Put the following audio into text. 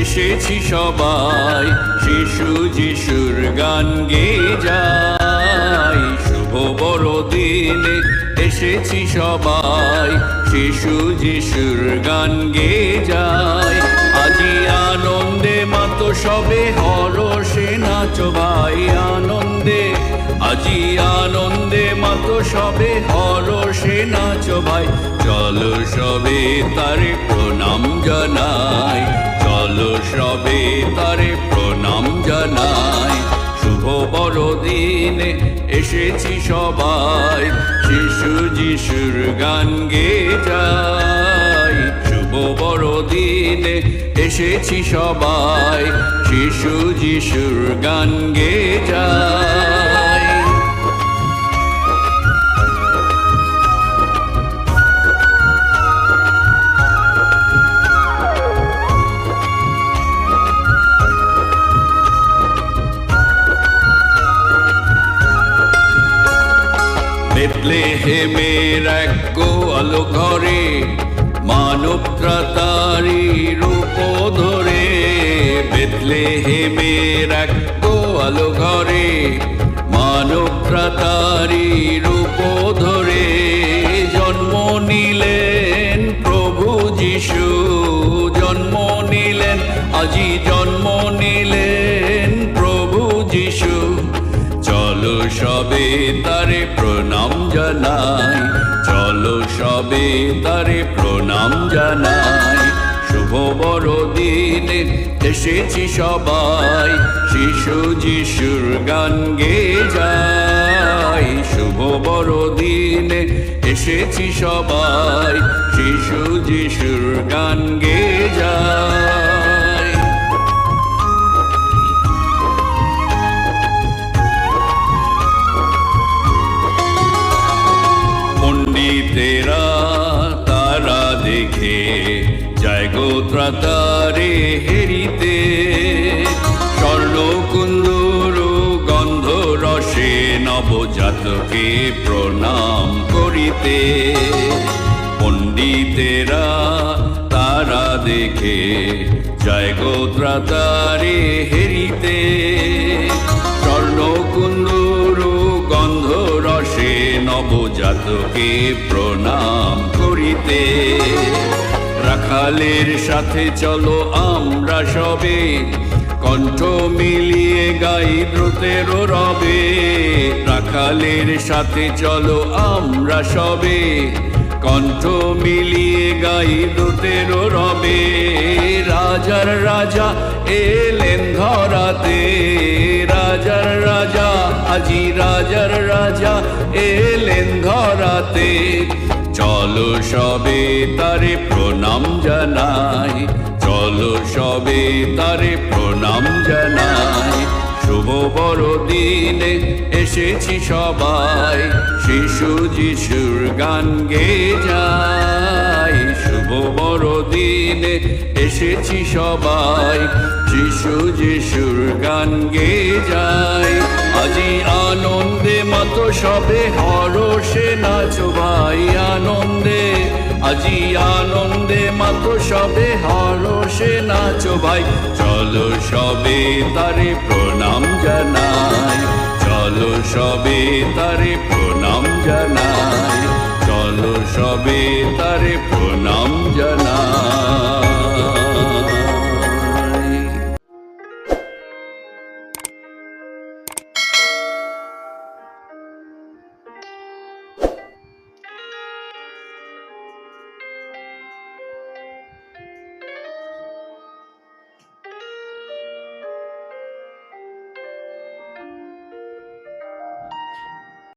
এসেছি সবাই, শিশু যিশুর গান গে যাই। শুভ বড়দিনে এসেছি সবাই, শিশু যিশুর গান গে যাই। আজি আনন্দে মাতো সবে হরষে নাচো ভাই আনন্দে। আজি আনন্দে মাতো সবে হরষে নাচো ভাই, চলো সবে তারে প্রণাম জানাই। চলো সবে তারে প্রণাম জানাই। শুভ বড়দিনে, এসেছি সবাই। শিশু যিশুর গান গে যাই। শুভ বড়দিনে, এসেছি সবাই। শিশু যিশুর গান গে যাই। বেতলেহেমের এক গোয়ালো ঘরে মানব ত্রাতারি রূপ ধরে। বেতলেহেমের এক গোয়ালো ঘরে মানব ত্রাতারি রূপ ধরে। জন্ম নিলেন প্রভু যিশু, জন্ম নিলেন, আজি জন্ম সবে তারে প্রণাম জানাই। চলো সবে তারে প্রণাম জানাই। শুভ বড় দিনে এসেছি সবাই। শিশু যিশুর গান গে যাই শুভ বড় দিনে এসেছি সবাই। গোত্রাতারে হেরিতে স্বর্ণ কুন্দর গন্ধ রসে নবজাতকে প্রণাম করিতে। পণ্ডিতেরা তারা দেখে যায় গোত্রাতারে হেরিতে স্বর্ণ কুন্দর গন্ধ রসে নবজাতকে প্রণাম করিতে। রাখালের সাথে চলো, আমরা সবে কণ্ঠ মিলিয়ে গাই দ্রুতের রবে। রাখালের সাথে চলো, আমরা সবে কণ্ঠ মিলিয়ে গাই দ্রুতের রবে। রাজার রাজা এলেন ধরাতে, রাজার রাজা, আজি রাজার রাজা এলেন ধরাতে। চলো সবে তারে প্রণাম জানাই, চলো সবে তারে প্রণাম জানাই। শুভ বড়দিনে এসেছি সবাই, শিশু যিশুর গান গে যাই। শুভ বড়দিনে এসেছি সবাই, শিশু যিশুর গান গে যাই। আজি আনন্দে মতো সবে হরষে নাচো ভাই আনন্দে আজি আনন্দে মাত্র সবে হরষে নাচো ভাই। চলো সবে তারে প্রণাম জানাই। চলো সবে তারে প্রণাম জানাই। চলো সবে তারে প্রণাম